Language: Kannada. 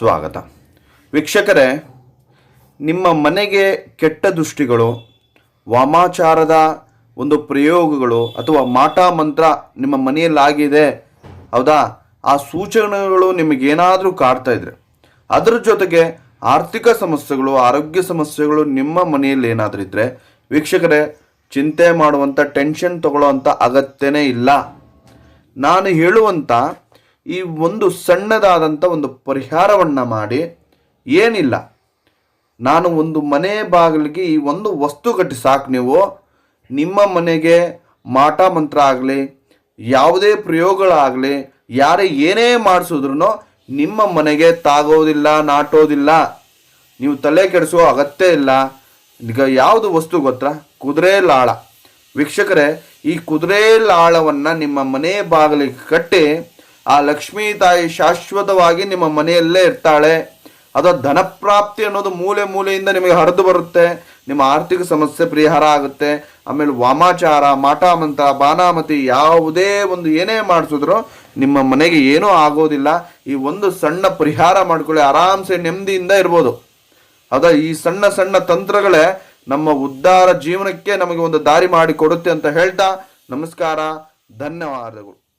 ಸ್ವಾಗತ. ವೀಕ್ಷಕರೇ, ನಿಮ್ಮ ಮನೆಗೆ ಕೆಟ್ಟ ದೃಷ್ಟಿಗಳು, ವಾಮಾಚಾರದ ಒಂದು ಪ್ರಯೋಗಗಳು ಅಥವಾ ಮಾಟ ಮಂತ್ರ ನಿಮ್ಮ ಮನೆಯಲ್ಲಾಗಿದೆ, ಹೌದಾ? ಆ ಸೂಚನೆಗಳು ನಿಮಗೇನಾದರೂ ಕಾಡ್ತಾ ಇದ್ರೆ, ಅದರ ಜೊತೆಗೆ ಆರ್ಥಿಕ ಸಮಸ್ಯೆಗಳು, ಆರೋಗ್ಯ ಸಮಸ್ಯೆಗಳು ನಿಮ್ಮ ಮನೆಯಲ್ಲಿ ಏನಾದರೂ ಇದ್ದರೆ ವೀಕ್ಷಕರೇ, ಚಿಂತೆ ಮಾಡುವಂಥ ಟೆನ್ಷನ್ ತಗೊಳ್ಳೋವಂಥ ಅಗತ್ಯನೇ ಇಲ್ಲ. ನಾನು ಹೇಳುವಂಥ ಈ ಒಂದು ಸಣ್ಣದಾದಂಥ ಒಂದು ಪರಿಹಾರವನ್ನು ಮಾಡಿ ಏನಿಲ್ಲ. ನಾನು ಒಂದು ಮನೆ ಬಾಗಿಲಿಗೆ ಈ ಒಂದು ವಸ್ತು ಕಟ್ಟಿ ಸಾಕು ನೀವು. ನಿಮ್ಮ ಮನೆಗೆ ಮಾಟ ಮಂತ್ರ ಆಗಲಿ, ಯಾವುದೇ ಪ್ರಯೋಗಗಳಾಗಲಿ, ಯಾರೇ ಏನೇ ಮಾಡಿಸಿದ್ರು ನಿಮ್ಮ ಮನೆಗೆ ತಾಗೋದಿಲ್ಲ, ನಾಟೋದಿಲ್ಲ. ನೀವು ತಲೆ ಕೆಡಿಸೋ ಅಗತ್ಯ ಇಲ್ಲ. ಈಗ ಯಾವುದು ವಸ್ತು ಗೊತ್ತಾ? ಕುದುರೆ ಲಾಳ. ವೀಕ್ಷಕರೇ, ಈ ಕುದುರೆ ಲಾಳವನ್ನು ನಿಮ್ಮ ಮನೆ ಬಾಗಿಲಿಗೆ ಕಟ್ಟಿ ಆ ಲಕ್ಷ್ಮೀ ತಾಯಿ ಶಾಶ್ವತವಾಗಿ ನಿಮ್ಮ ಮನೆಯಲ್ಲೇ ಇರ್ತಾಳೆ. ಅದು ಧನಪ್ರಾಪ್ತಿ ಅನ್ನೋದು ಮೂಲೆ ಮೂಲೆಯಿಂದ ನಿಮಗೆ ಹರಿದು ಬರುತ್ತೆ. ನಿಮ್ಮ ಆರ್ಥಿಕ ಸಮಸ್ಯೆ ಪರಿಹಾರ ಆಗುತ್ತೆ. ಆಮೇಲೆ ವಾಮಾಚಾರ, ಮಾಟಾಮಂತ್ರ, ಬಾನಾಮತಿ ಯಾವುದೇ ಒಂದು ಏನೇ ಮಾಡಿಸಿದ್ರು ನಿಮ್ಮ ಮನೆಗೆ ಏನೂ ಆಗೋದಿಲ್ಲ. ಈ ಒಂದು ಸಣ್ಣ ಪರಿಹಾರ ಮಾಡ್ಕೊಳ್ಳಿ. ಆರಾಮ್ಸೆ ನೆಮ್ಮದಿಯಿಂದ ಇರ್ಬೋದು. ಅದ ಈ ಸಣ್ಣ ಸಣ್ಣ ತಂತ್ರಗಳೇ ನಮ್ಮ ಉದ್ಧಾರ ಜೀವನಕ್ಕೆ ನಮಗೆ ಒಂದು ದಾರಿ ಮಾಡಿ ಕೊಡುತ್ತೆ ಅಂತ ಹೇಳ್ತಾ ನಮಸ್ಕಾರ. ಧನ್ಯವಾದಗಳು.